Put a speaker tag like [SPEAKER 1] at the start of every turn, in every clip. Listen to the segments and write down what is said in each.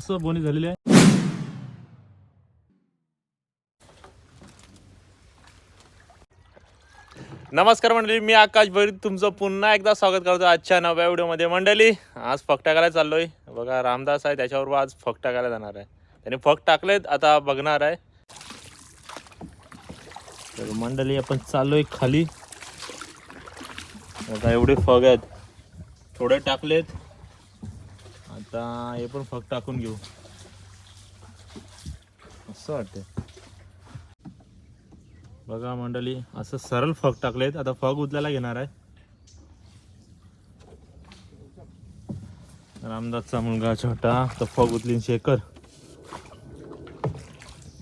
[SPEAKER 1] मस्त बोनी झालेली आहे. नमस्कार मंडळी मी आकाश भरीत तुमचं पुन्हा एकदा स्वागत करतो आजच्या नव्या व्हिडिओमध्ये. मंडळी आज फक टाकायला चाललोय. बघा रामदास आहे त्याच्याबरोबर आज फक टाकायला जाणार आहे. त्याने फक टाकलेत आता बघणार आहे. तर मंडळी आपण चाललोय खाली. आता एवढे फग आहेत. थोडे टाकलेत. आता हे पण फग टाकून घेऊ. असं वाटतंय. बघा मंडळी असं सरळ फग टाकलेत. आता फग उचलायला घेणार आहे. रामदासचा मुलगा छोटा तर फग उचलीन शेखर.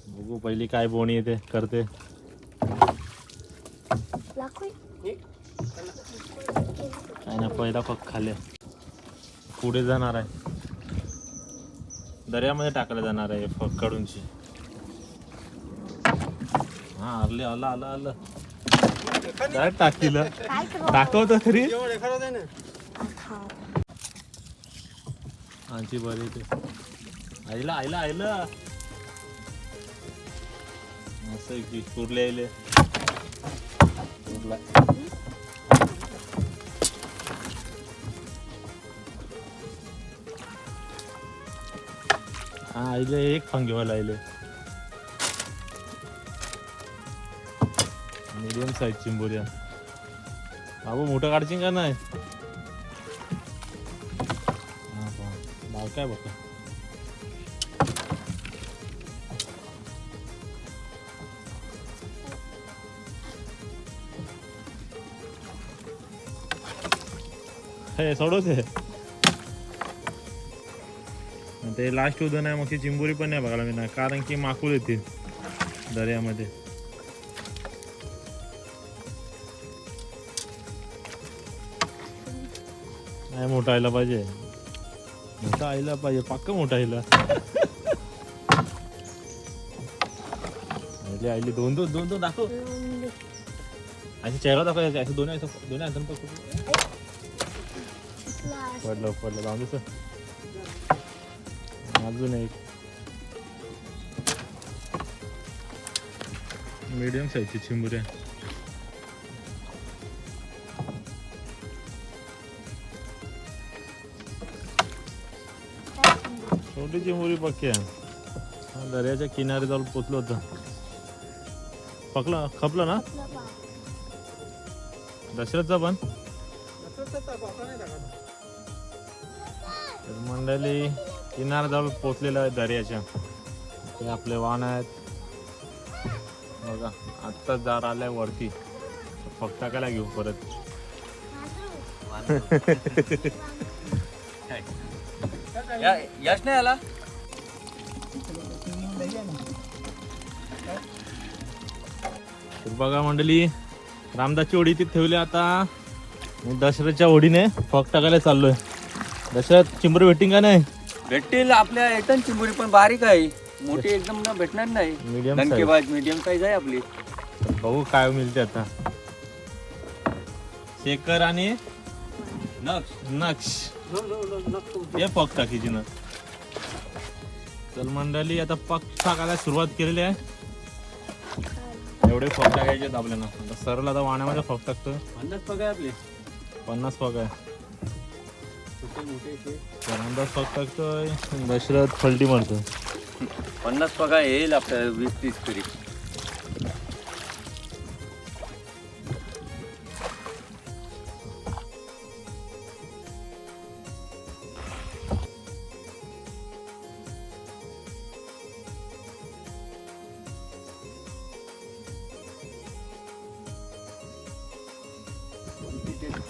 [SPEAKER 1] बघू पहिली काय बोणी येते करते. काय ना पहिला फग खाले पुढे जाणार आहे. दर्यामध्ये टाकलं जाणार आहे कडूनची काढूनची हा आले आलं आलं आलं. काय टाकीलं? दाखवतो खरी आजी बरी ते आईला आईला आईला. असं कुरले आईले आले कुर्ला आईले एक फंगेवाला आईले मीडियम साईज चिंबोऱ्या. बाबू मोठं काढशील का नाही? हा काय बघा हे सोडवते आहे ते लास्ट उदन आहे मग ती चिंबोरी पण नाही बघायला मिळणार कारण की माकूल येते दर्यामध्ये. नाही मोठा आयला पाहिजे. मोठा आयला पाहिजे पाक्क मोठा आयला आयली आयले दोन दोन दोन दोन दाखव. अशी चेहरा दाखवायचे असे दोन्ही दोन्ही अंतर पडलं पडलं जाऊन दिस. अजून एक. मीडियम साईजची चिंबुऱ्या छोटी चिंबुरी पक्की आहे. दर्याच्या किनारी जाऊन पोचलो होतं. पकलं खपलं ना? दशरथचा पण? तर मंडळी किनाऱ्याजवळ पोचलेलं आहे दर्याच्या. ते आपले वाहन आहेत. बघा आत्ता जार आलाय वरती. फक्त टाकायला घेऊ परत.
[SPEAKER 2] यश नाही आला?
[SPEAKER 1] तर बघा मंडळी रामदासची ओढी तिथे ठेवली आता. मी दशरथच्या ओढीने फक टाकायला चाललोय. दशरथ चिंबर भेटिंग का नाही?
[SPEAKER 2] भेटतील आपल्या एटन चिंबुरी पण बारीक आहे. मोठी एकदम ना भेटणार नाही.
[SPEAKER 1] मीडियम साईज
[SPEAKER 2] डंकेबाज मीडियम साईज आहे आपली.
[SPEAKER 1] बघू काय मिळते आता. शेखर आणि
[SPEAKER 2] नक्ष.
[SPEAKER 1] नक्ष. हे पक टाकीची ना. चल मंडळी आता पक टाकायला सुरुवात केलेली आहे. एवढे फक टाकायचे आहेत आपल्याला. आता सरळ आता वाण्यामध्ये फक टाकतो
[SPEAKER 2] पन्नास पग आहे आपले.
[SPEAKER 1] पन्नास फक आहे. अंदाज फक टाकतोय. दशरथ फलटी मारतो.
[SPEAKER 2] पन्नास पगा येईल आपल्याला वीस तीस तरी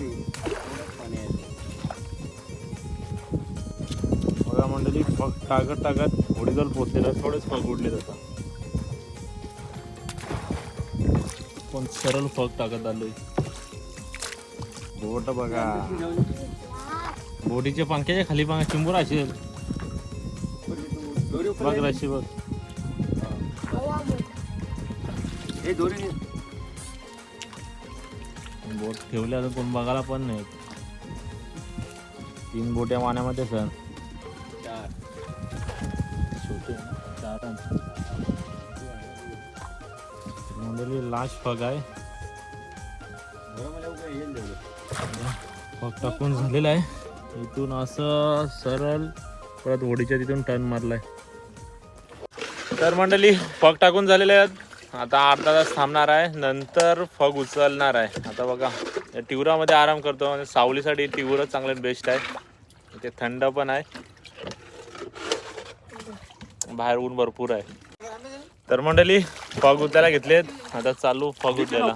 [SPEAKER 1] बघा मंडळी फक टाकत टाकत होडीजवळ पोचलेलं थोडेच फक उडले आता. पण सरळ फक टाकत आलोय. बोट बघा. बोटीच्या पंख्याच्या खाली पंखा चिंबूर असेल बघ राशी बघ. बोट ठेवल्या तर कोण बघायला पण नाही तीन बोट्या पाण्यामध्ये सर. लास्ट फग आहे. फग टाकून झालेला आहे. इथून असं सरळ परत होडीच्या तिथून टर्न मारलाय. तर मंडळी फग टाकून झालेले आहेत. आता अर्धा तास थांबणार आहे. नंतर फग उचलणार आहे. आता बघा या टिवरामध्ये आराम करतो. म्हणजे सावलीसाठी टिवरच चांगलं बेस्ट आहे. ते थंड पण आहे. बाहेर ऊन भरपूर आहे. तर मंडळी फग उद्याला घेतलेत. आता चालू फग उद्याला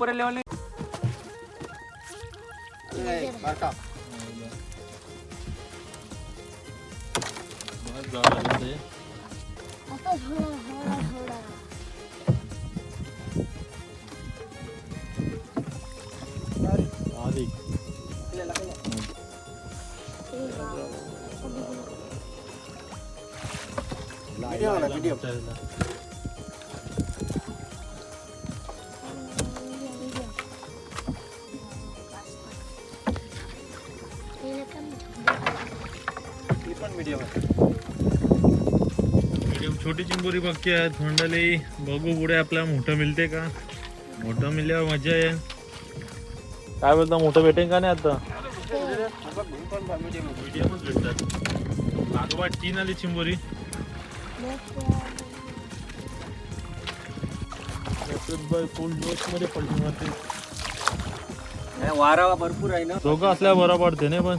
[SPEAKER 2] मीडियम आहे
[SPEAKER 1] छोटी चिंबोरी बाकी आहेत. मंडळी बघू पुढे आपल्याला मोठं मिळते का? मोठं मिळल्यावर मजा येईल. काय बोलता मोठं भेटेल का नाही आता? मीडियमच भेटतात. तीन आली चिंबोरी. फुल
[SPEAKER 2] जोशमध्ये वारा भरपूर आहे ना.
[SPEAKER 1] दोघं असल्या बरं पडते नाही पण.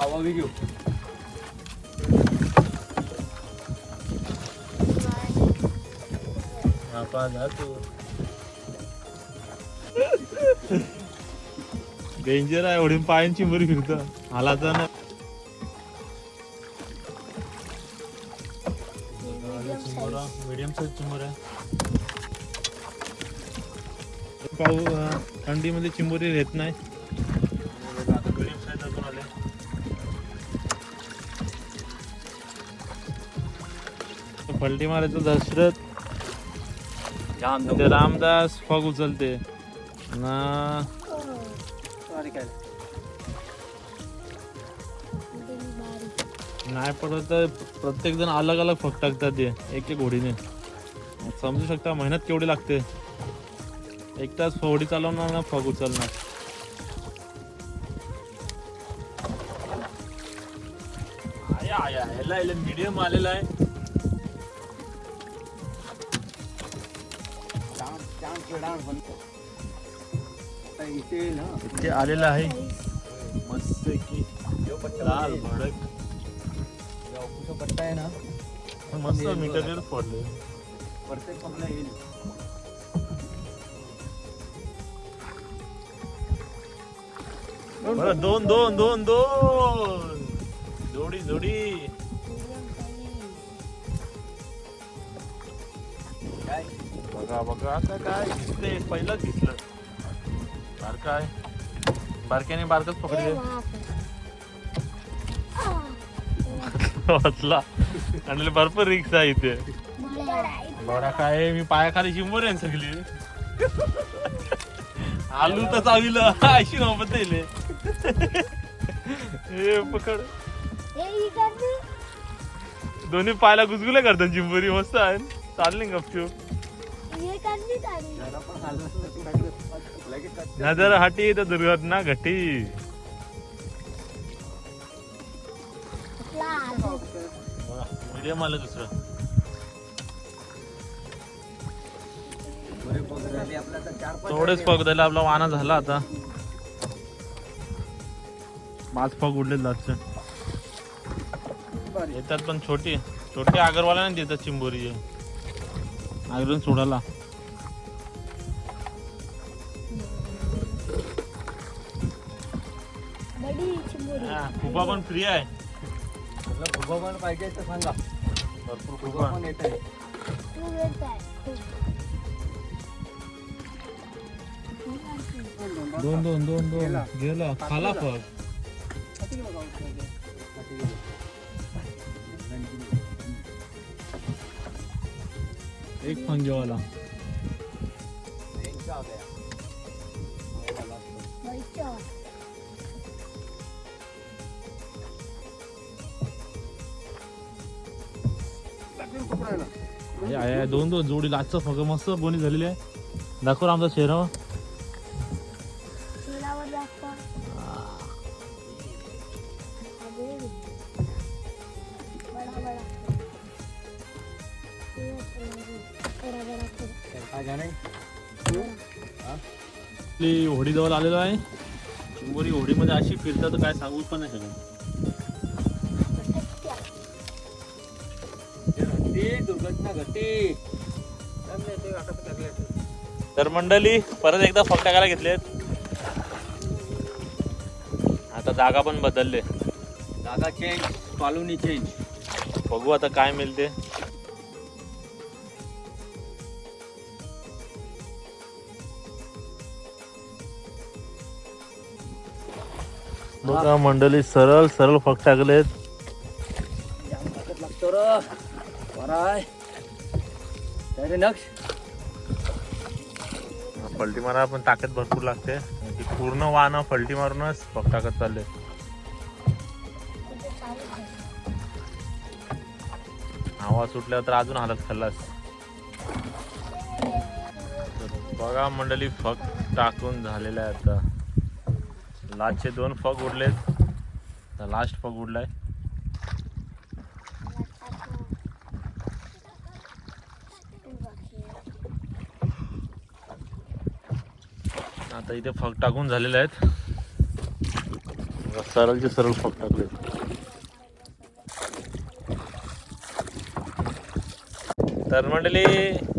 [SPEAKER 2] हवा होई घेऊ
[SPEAKER 1] डेंजर आहे एवढी पायांची बरी फिरत हालाचा ना. मीडियम साईज चिंबर आहे. पाऊ थंडीमध्ये चिंबोरी येत नाही. पलटी मारायचं दशरथ. ते रामदास फग उचलते. ना. नाही पडत तर प्रत्येक जण अलग अलग फग टाकतात ते एक एक घोडीने. समजू शकता मेहनत केवढी लागते. एक तास होडी चालवणार ना फग उचलणार. मीडियम आलेला आहे.
[SPEAKER 2] इथे
[SPEAKER 1] आलेला आहे. मस्त की लाल भडक.
[SPEAKER 2] पट्टा आहे ना
[SPEAKER 1] मस्त मीटर पडले.
[SPEAKER 2] पंपला येईल
[SPEAKER 1] बरं दोन दोन दोन दोन. जोडी जोडी. बघा बघा. आता काय? दिसले पहिलंच दिसलं. बारका आहे. बारक्याने बारकच पकडले वाचला. आणि भरपूर रिक्स आहे इथे. बघा काय? मी पायाखाली शिंबर आहे सगळी. आलू तर चाविलं. अशी नव्हत दिले हे पकड. दोन्ही पायाला गुजगुले करतात चिंबोरी मस्त आहे. चालली गपचूप. नजर हटी तर दुर्घटना घटी। मीडियम आलं दुसरं.
[SPEAKER 2] बरे पग झाले आपलं
[SPEAKER 1] थोडेच वाना झाला आता. पाच पग उडले
[SPEAKER 2] बारी.
[SPEAKER 1] येतात पण छोटी छोटे आगरवाला नाही देतात चिंबोरी आगरून सोडायला. हा, खुपा पण फ्री आहे.
[SPEAKER 2] भुगा पण पाहिजे तर सांगा.
[SPEAKER 1] भरपूर
[SPEAKER 2] भुगा
[SPEAKER 1] फुगा.
[SPEAKER 2] पण येत आहे.
[SPEAKER 1] दोन दोन दोन दोन.
[SPEAKER 2] गेला.
[SPEAKER 1] खाला फग एक आहे, दोन दोन जोडी लाचचं फग मस्त बोनी झालेली आहे. दाखव आमचा चेहरा जवळ आलेलो आहे. चिंबोरी होडीमध्ये अशी फिरतात तर काय सांगू पण नाही शकत.
[SPEAKER 2] घडते दुर्घटना घडते
[SPEAKER 1] तर मंडळी परत एकदा टाकायला घेतलेत. आता जागा पण बदलले.
[SPEAKER 2] जागा चेंज कॉलोनी चेंज
[SPEAKER 1] बघू आता काय मिळते. बघा मंडळी सरळ सरळ फग टाकलेत.
[SPEAKER 2] लागतो रे नक्ष
[SPEAKER 1] फलटी मारा पण ताकद भरपूर लागते. ती पूर्ण वाहन फलटी मारूनच फग टाकत चालले
[SPEAKER 3] हवा चालू
[SPEAKER 1] सुटल्यावर तर अजून हालत खाल्लास. बघा मंडळी फक टाकून झालेला आहे आता. लास्टचे दोन फग उडलेत लास्ट फग उडलाय आता इथे फग टाकून झालेले आहेत. सरळचे सरळ फग टाकले. तर मंडळी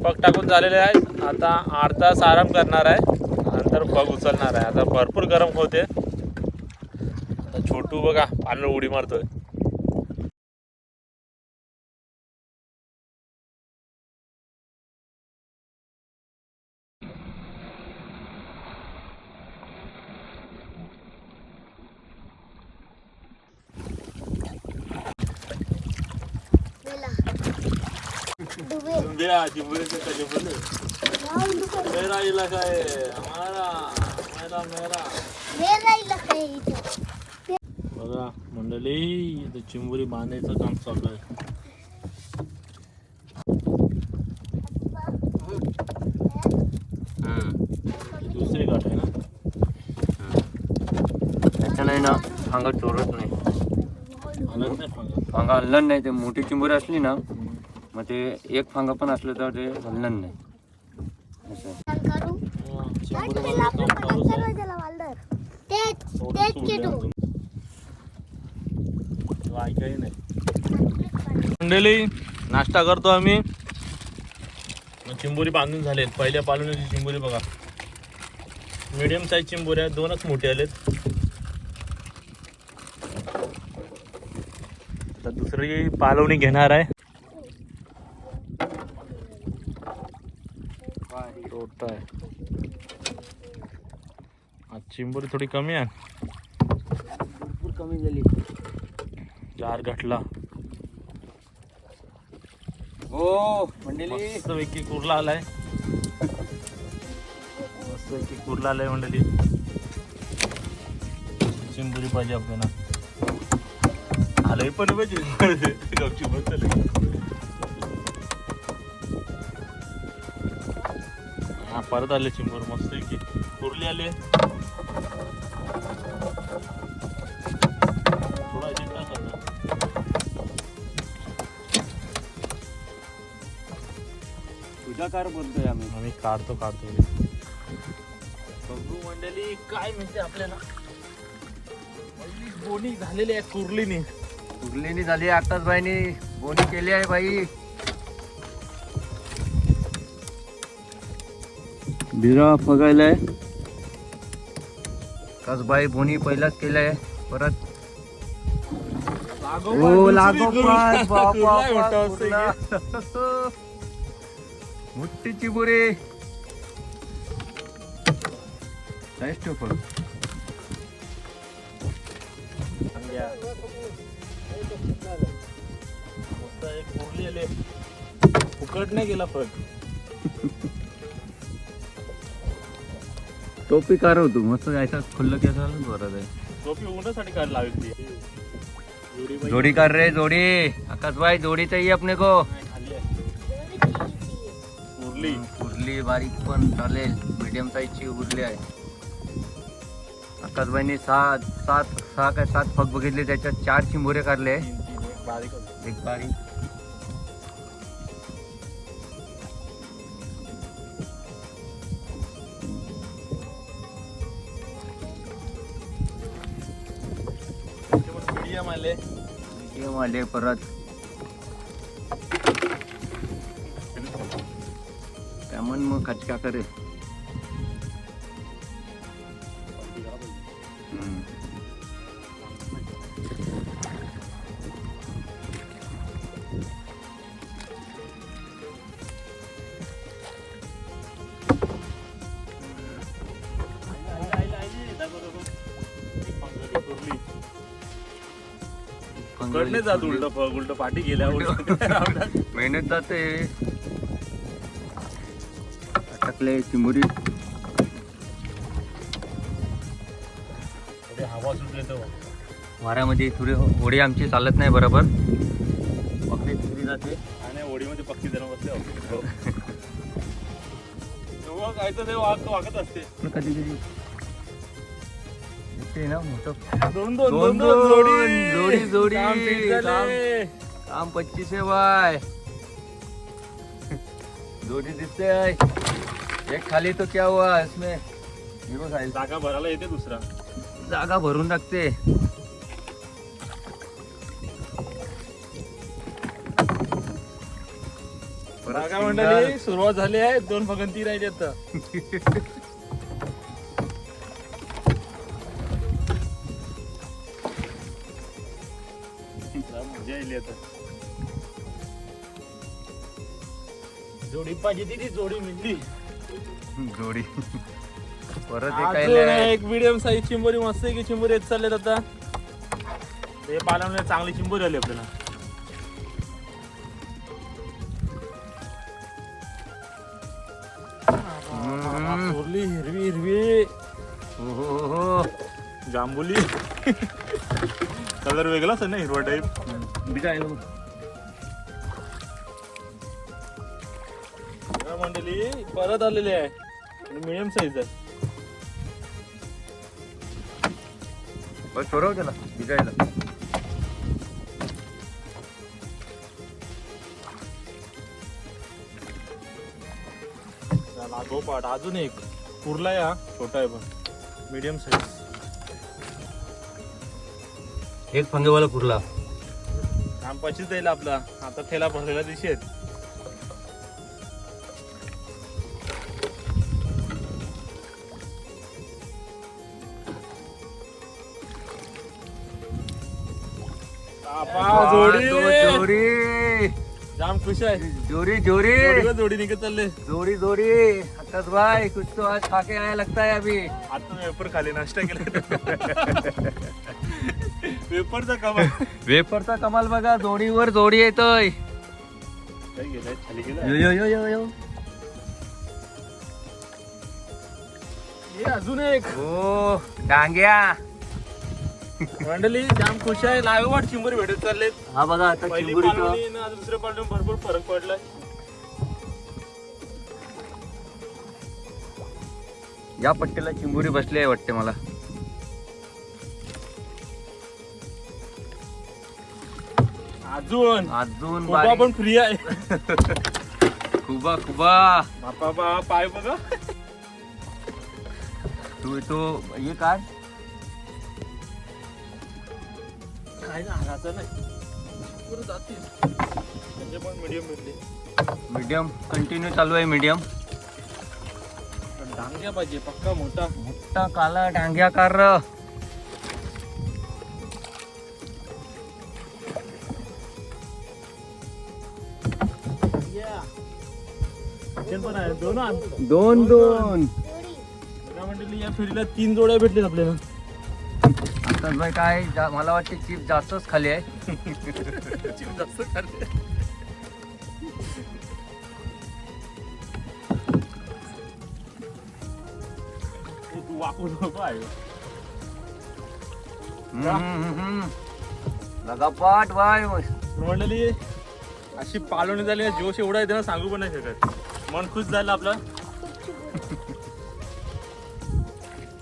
[SPEAKER 1] पग टाकून झालेले आहेत. आता आठ तास आराम करणार आहे. नंतर पग उचलणार आहे. आता भरपूर गरम होते. छोटू बघा पाण्यावर उडी मारतोय. मेरा इलाका है हमारा मेरा मेरा
[SPEAKER 3] मेला इलाका इथे.
[SPEAKER 1] बघा मंडळी इथं चिंबुरी बांधायचं काम चालू आहे. दुसरी गाठ आहे ना?
[SPEAKER 2] त्याच्याने ना फांगा चोरत नाही.
[SPEAKER 1] हलत नाही फंगा
[SPEAKER 2] फांगा नाही ते मोठी चिंबोरी असली ना मग ते एक फांगा पण असलं तर ते हलणार नाही. असं.
[SPEAKER 1] हा, चिंबोरी बांधायचं काम चालूच आहे.
[SPEAKER 3] तेच तेच किटू.
[SPEAKER 1] नाही. मंडळी नाश्ता करतो आम्ही. चिंबोरी बांधून झालेत. पहिल्या पालवण्याची चिंबोरी बघा. मिडियम साईज चिंबोऱ्या दोनच मोठे आलेत. आता दुसरी पालवणी घेणार आहे. आहे? आज चिंबोरी थोडी कमी आहे
[SPEAKER 2] भरपूर कमी झाली
[SPEAKER 1] घटला.
[SPEAKER 2] हो मंडळी
[SPEAKER 1] पैकी कुर्ला आलाय. मस्त पैकी कुर्ला आलाय मंडळी चिंबुरी पाहिजे आपल्याला. आलंय पण पाहिजे बसलं हा परत आले चिंबूर. मस्त पैकी कुर्ली आले
[SPEAKER 2] तुझा कार बोलतोय आम्ही.
[SPEAKER 1] आम्ही काढतो काढतो बघू मंडळी काय म्हणते आपल्याला? पहिली बोनी झालेली आहे कुर्लीने.
[SPEAKER 2] उरलेली झाली आताच बाईनी. बोनी केली आहे बाई. बिरा फगायलाय. कस बाई बोनी पहिलाच केलाय. परत ओ लागोपाठ बाप,
[SPEAKER 1] कुर्ला
[SPEAKER 2] बाप,
[SPEAKER 1] आहे
[SPEAKER 2] बाप.
[SPEAKER 1] मोठी
[SPEAKER 2] चिबुरे. फळ
[SPEAKER 1] फुकट नाही गेला
[SPEAKER 2] टोपी कार होतो मस्त जायचा खुल्लं की असं बरं आहे.
[SPEAKER 1] टोपी उन्हासाठी काढ लावली जोडी
[SPEAKER 2] कर रहे जोड़ी. आकाश भाई जोड़ी चाहिए अपने को.
[SPEAKER 1] कुर्ली
[SPEAKER 2] उरली बारीक पण चालेल. मीडियम साईजची उरली आहे. आकाशबाईने सात सात सहा काय सात फग बघितले त्याच्यात चार चिंबोरे काढले.
[SPEAKER 1] बारीक.
[SPEAKER 2] एक बारीक.
[SPEAKER 1] मीडियम आले.
[SPEAKER 2] आले परत. त्यामुळे मग खचका.
[SPEAKER 1] कुर्ली कडने जात उलट फळ उलट पाठी गेल्या
[SPEAKER 2] मेहनत जाते अटकले चिमुरी.
[SPEAKER 1] हवा सुटले तर
[SPEAKER 2] वाऱ्यामध्ये थोडी होडी आमची चालत नाही बरोबर. पकडी थोडी जाते.
[SPEAKER 1] आणि ओढीमध्ये पक्षी जण बसले हो. वागत असते.
[SPEAKER 2] कधी ना मोठं.
[SPEAKER 1] दोन
[SPEAKER 2] दोन
[SPEAKER 1] दोन
[SPEAKER 2] दोन,
[SPEAKER 1] जोडी.
[SPEAKER 2] जोडी.
[SPEAKER 1] काम
[SPEAKER 2] पच्चीस आहे बाय. जोडी दिसते आहे. एक खाली तो क्या हुआ इसमें? हिरो साहिल।
[SPEAKER 1] जागा भरायला येते दुसरा.
[SPEAKER 2] जागा भरून टाकते.
[SPEAKER 1] जागा. मंडळी सुरुवात झाली आहे दोन फगन ती राहिली आता. मजा येईल आता. जोडी पाहिजे ती जोडी मिळली.
[SPEAKER 2] जोडी. परत एक
[SPEAKER 1] अजून एक मिडियम साईज चिंबोरी मस्त आहे की चिंबोरी येत चाललेत आता. ते पालवणे चांगली चिंबोरी आली आपल्याला.
[SPEAKER 2] हम्म.
[SPEAKER 1] चोरली हिरवी हिरवी.
[SPEAKER 2] हो हो हो हो
[SPEAKER 1] जांभुली. कलर वेगळाच आहे ना हिरवा टाईप मंडळी परत आलेली आहे. मिडियम साईज आहे.
[SPEAKER 2] बस सोडव त्याला विकायला
[SPEAKER 1] लागोपाठ अजून एक. पुरला या छोटा आहे पण. मिडियम साईज
[SPEAKER 2] एक फंगेवाला कुर्ला
[SPEAKER 1] काम पशीच जाईल आपला. आता ठेला भरलेला दिशी जोडी.
[SPEAKER 2] जोडी.
[SPEAKER 1] जाम खुश आहे.
[SPEAKER 2] जोडी जोडी.
[SPEAKER 1] जोडीवर जोडी निघत चालले?
[SPEAKER 2] जोडी जोडी. आकाश भाई कुछ तो आज खा के आया लगता है अभी.
[SPEAKER 1] आता वेपर खाली नाश्ता केला. वेपरचा कमा
[SPEAKER 2] वेपरचा कमाल बघा जोडीवर जोडी येतोय. यो यो यो यो यो.
[SPEAKER 1] अजून एक.
[SPEAKER 2] हो डांग्या.
[SPEAKER 1] मंडळी जाम खुश आहे. लागोपाठ चिंबोरी भेटत चाललेत.
[SPEAKER 2] हा बघा आता
[SPEAKER 1] पहिली
[SPEAKER 2] चिंबुरीचं
[SPEAKER 1] पालवणी दुसऱ्या भरपूर फरक पडलाय.
[SPEAKER 2] या पट्टीला चिंबुरी बसली आहे वाटते मला.
[SPEAKER 1] अजून.
[SPEAKER 2] अजून बारीक.
[SPEAKER 1] पण फ्री आहे.
[SPEAKER 2] खुबा खुबा.
[SPEAKER 1] बापा बा पाय बघा.
[SPEAKER 2] तू तो ये काढ
[SPEAKER 1] मीडियम
[SPEAKER 2] कंटिन्यू चालू आहे मीडियम
[SPEAKER 1] डांग्या पाहिजे पक्का मोठा.
[SPEAKER 2] मोठा काला डांग्या कार
[SPEAKER 1] दोन
[SPEAKER 2] दोन
[SPEAKER 1] मंडळी या फेरीला तीन जोड्या भेटलेत आपल्याला.
[SPEAKER 2] भाई काय जा- मला वाटते चिप जास्तच खाली आहे.
[SPEAKER 1] चिकन जास्त खाल्ले. तू वाकू नको आहे.
[SPEAKER 2] लगापाट बाय
[SPEAKER 1] तर मंडळी अशी पालवणी झाली जोश एवढा येते ना सांगू पण नाही शकत. मन खुश झालं आपलं.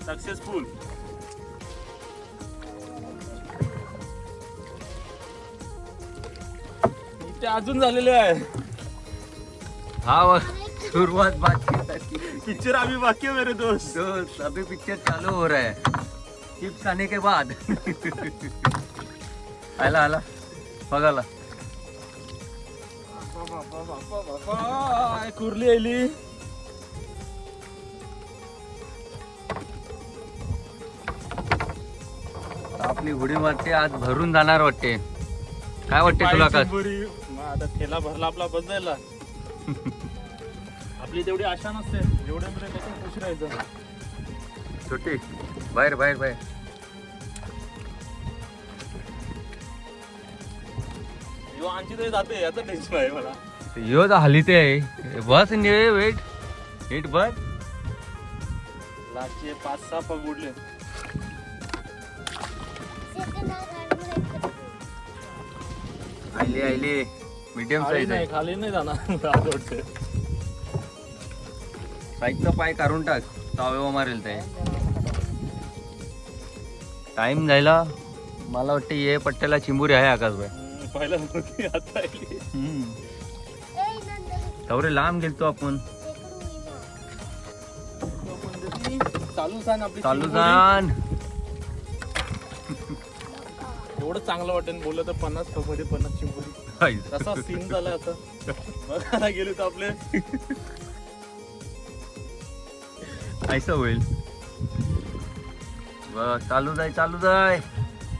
[SPEAKER 1] सक्सेसफुल इथे अजून झालेले आहे.
[SPEAKER 2] हा व- सुरुवात बाकी
[SPEAKER 1] पिक्चर आम्ही बाकी आहे मेरे दोस्त.
[SPEAKER 2] दोस्त अभी पिक्चर चालू हो रहा है. चिप्स खाने के बाद. आला आला. बघाला.
[SPEAKER 1] कुर्ली आली
[SPEAKER 2] आपली उडी मारते आज भरून जाणार वाटते. काय वाटते तुला का.
[SPEAKER 1] मग आता ठेला भरला आपला बदलायला. आपली तेवढी आशा नसते. जेवढे मध्ये कसं खुश राहायचं?
[SPEAKER 2] छोटी बाहेर बाहेर बाहेर.
[SPEAKER 1] यो आणखी तरी जाते याचं टेन्शन आहे मला.
[SPEAKER 2] यो तर हलीते आहे बस ने वेट वेट बस.
[SPEAKER 1] लास्टचे पाच सहा पग उडले.
[SPEAKER 2] आयले आयले. मीडियम
[SPEAKER 1] खाली
[SPEAKER 2] साईज
[SPEAKER 1] नाही
[SPEAKER 2] आहे.
[SPEAKER 1] खाली नाही जाणार. आज
[SPEAKER 2] साईजचा पाय काढून टाक. तावेवा मारेल ते. टाइम जायला मला वाटतं ये पट्ट्याला चिंबुरी आहे आकाशभाई
[SPEAKER 1] हम्म, पहिला नव्हती आता आली.
[SPEAKER 2] तवरे लांब गेलतो आपण.
[SPEAKER 1] चालू सांग आपली
[SPEAKER 2] चालू
[SPEAKER 1] चिंबोरी.
[SPEAKER 2] जाण
[SPEAKER 1] एवढं चांगलं वाटेल बोललं तर पन्नासमध्ये पन्नास चिंबोरी तसा सीन झाला आता. बघायला गेलो तर आपले.
[SPEAKER 2] ऐसा होईल. चालू जाय चालू जाय.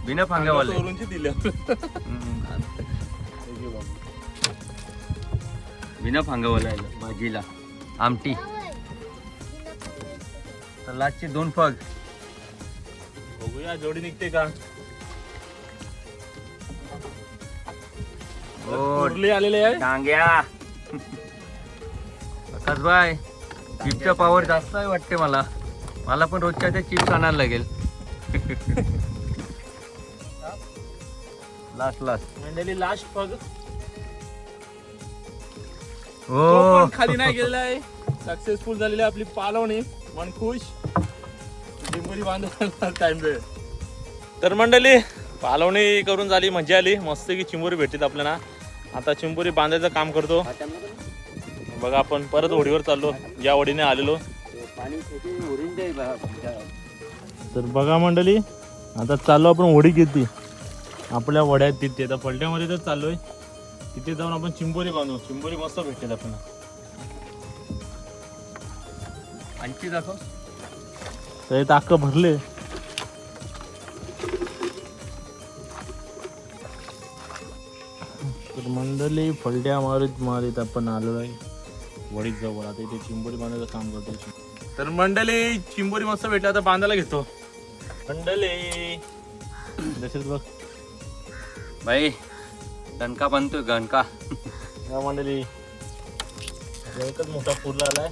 [SPEAKER 2] बिना
[SPEAKER 1] चोरूनची दिली हे घे बाबा.
[SPEAKER 2] बिना फांगावाला भाजीला. आमटी. तर लास्टचे दोन फग.
[SPEAKER 1] बघूया जोडी निघते का? कुर्ली आलेले आहे?
[SPEAKER 2] डांग्या. आकाशबाई चिप्सचा पावर जास्त आहे वाटते मला. मला पण रोजच्या ते चिप्स आणायला लागेल. लास्ट लास्ट
[SPEAKER 1] मंडळी लास्ट पग
[SPEAKER 2] हो
[SPEAKER 1] खाली नाही गेलेला आहे. सक्सेसफुल झालेली आहे आपली पालवणी. मन खुश. चिंबोरी बांधायला टाइम वेळ तर मंडळी पालवणी करून झाली मजा आली. मस्त की चिंबोरी भेटतील आपल्याला. आता चिंबोरी बांधायचं काम करतो. बघा आपण परत होडीवर चाललो. या वडीने आलेलो. तर बघा मंडळी आता चाललो आपण होडी किती. आपल्या वड्यात तिथे. आता फलट्यामध्ये तर चाललोय. तिथे जाऊन आपण चिंबोरी बांधू. चिंबोरी मस्त भेटेल आपल्याला.
[SPEAKER 2] आणखी दाखव.
[SPEAKER 1] तर ताक भरले. मंडळी फलट्या मारीत मारीत आपण आलेलो आहे वडीत जवळ आता इथे चिंबोरी बांधायचं काम करतो तर मंडळी चिंबोरी मस्त भेटली आता बांधायला घेतो. मंडळी दशरथ बघ.
[SPEAKER 2] बाई गणका बनतोय गणका.
[SPEAKER 1] या मंडळी. एकच मोठा फुरला आलाय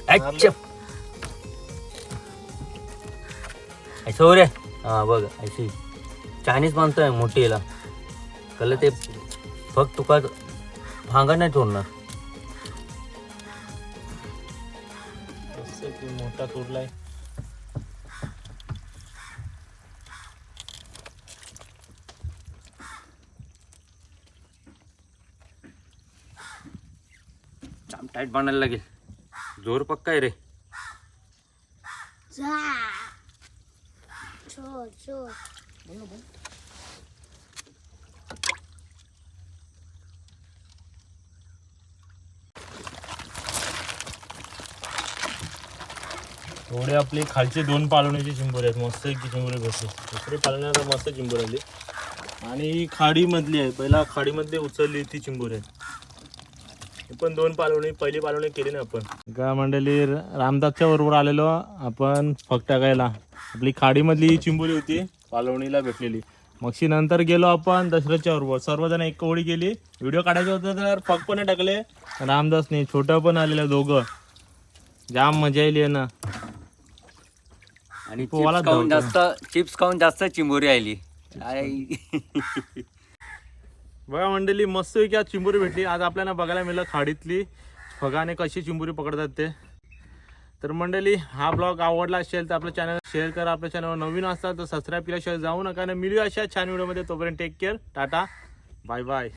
[SPEAKER 2] ऐसा हो रे. हा बघ ऐशी चायनीज बांधतोय मोठीला कल ते? फक्त तुका भांगा नाही तोडणार.
[SPEAKER 1] की मोठा तोडलाय.
[SPEAKER 2] जाम टाईट बांधायला लागेल. जोर पक्का आहे रे.
[SPEAKER 3] जा. चोर चोर
[SPEAKER 1] एवढे आपले खालचे दोन पालवण्याचे चिंबोरे आहेत. मस्त एक चिंबोरे बसले दुसरे पालवण्याला मस्त चिंबोर आले. आणि ही खाडीमधली आहे. पहिला खाडीमध्ये उचलली ती चिंबोरे आहेत. पण दोन पालवणी पहिली पालवणी केली ना आपण. का मंडळी रामदासच्या बरोबर आलेलो. आपण फक टाकायला आपली खाडीमधली ही चिंबोरी होती पालवणीला भेटलेली. मगशी नंतर गेलो आपण दशरथच्या बरोबर. सर्वजण एक ओळी गेली. व्हिडिओ काढायचा होता तर फक पण टाकले. रामदासने छोटं पण आलेलं दोघं. जाम मजा येईल ना.
[SPEAKER 2] आणि
[SPEAKER 1] पोवाला
[SPEAKER 2] चिप्स खाऊन. जास्त चिप्स खाऊन जास्त चिंबोरी आली आई.
[SPEAKER 1] बघा मंडळी मस्त की आज चिंबोरी भेटली. आज आपल्याला बघायला मिळलं खाडीतली. फगाने कशी चिंबोरी पकडतात ते. तर मंडळी हा ब्लॉग आवडला असेल तर आपलं चॅनल शेअर करा. आपल्या चॅनलवर नवीन असतात तर सबस्क्राईब केल्याशिवाय जाऊ नका. आणि मिळूया अशा छान व्हिडिओमध्ये तोपर्यंत take care tata. Bye bye